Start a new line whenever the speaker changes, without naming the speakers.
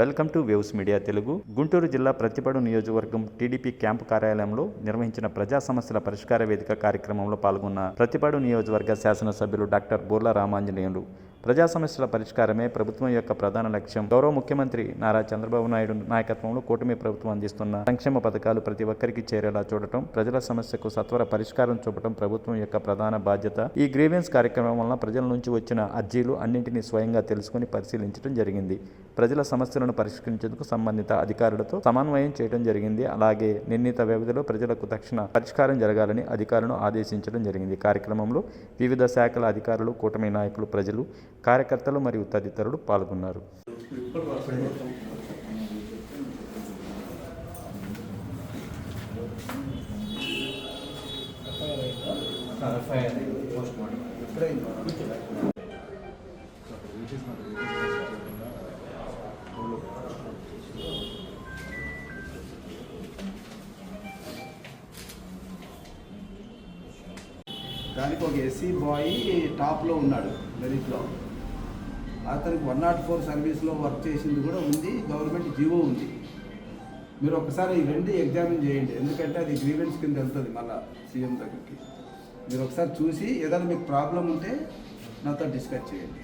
Welcome to Waves Media Telugu. Guntur జిల్లా ప్రతిపాడు నియోజకవర్గం TDP camp కార్యాలయంలో నిర్వహించిన ప్రజా సమస్యల పరిష్కార వేదిక కార్యక్రమంలో పాల్గొన్న ప్రతిపాడు నియోజకవర్గ శాసనసభ్యులు డాక్టర్ బోర్ల రామాంజనేయులు. ప్రజా సమస్యల పరిష్కారమే ప్రభుత్వం యొక్క ప్రధాన లక్ష్యం. గౌరవ ముఖ్యమంత్రి నారా చంద్రబాబు నాయుడు నాయకత్వంలో కూటమి ప్రభుత్వం అందిస్తున్న సంక్షేమ పథకాలు ప్రతి ఒక్కరికి చేరేలా చూడటం ప్రజల సమస్యకు సత్వర పరిష్కారం చూపడం ప్రభుత్వం యొక్క ప్రధాన బాధ్యత. ఈ గ్రీవెన్స్ కార్యక్రమం వలన ప్రజల నుంచి వచ్చిన అర్జీలు అన్నింటినీ స్వయంగా తెలుసుకుని పరిశీలించడం జరిగింది. ప్రజల సమస్యలను పరిష్కరించేందుకు సంబంధిత అధికారులతో సమన్వయం చేయడం జరిగింది. అలాగే నిర్ణీత వ్యవధిలో ప్రజలకు తక్షణ పరిష్కారం జరగాలని అధికారులను ఆదేశించడం జరిగింది. కార్యక్రమంలో వివిధ శాఖల అధికారులు కూటమి నాయకులు ప్రజలు కార్యకర్తలు మరియు తదితరులు పాల్గొన్నారు.
దానికి ఒక ఎస్సీ బాయ్ టాప్లో ఉన్నాడు మెరిట్లో అతనికి వన్ నాట్ ఫోర్ సర్వీస్లో వర్క్ చేసింది కూడా ఉంది గవర్నమెంట్ జీవో ఉంది. మీరు ఒకసారి ఈ రెండు ఎగ్జామిన్ చేయండి ఎందుకంటే అది గ్రీవెన్స్ కింద వెళ్తుంది మళ్ళీ సీఎం దగ్గరికి. మీరు ఒకసారి చూసి ఏదైనా మీకు ప్రాబ్లం ఉంటే నాతో డిస్కస్ చేయండి.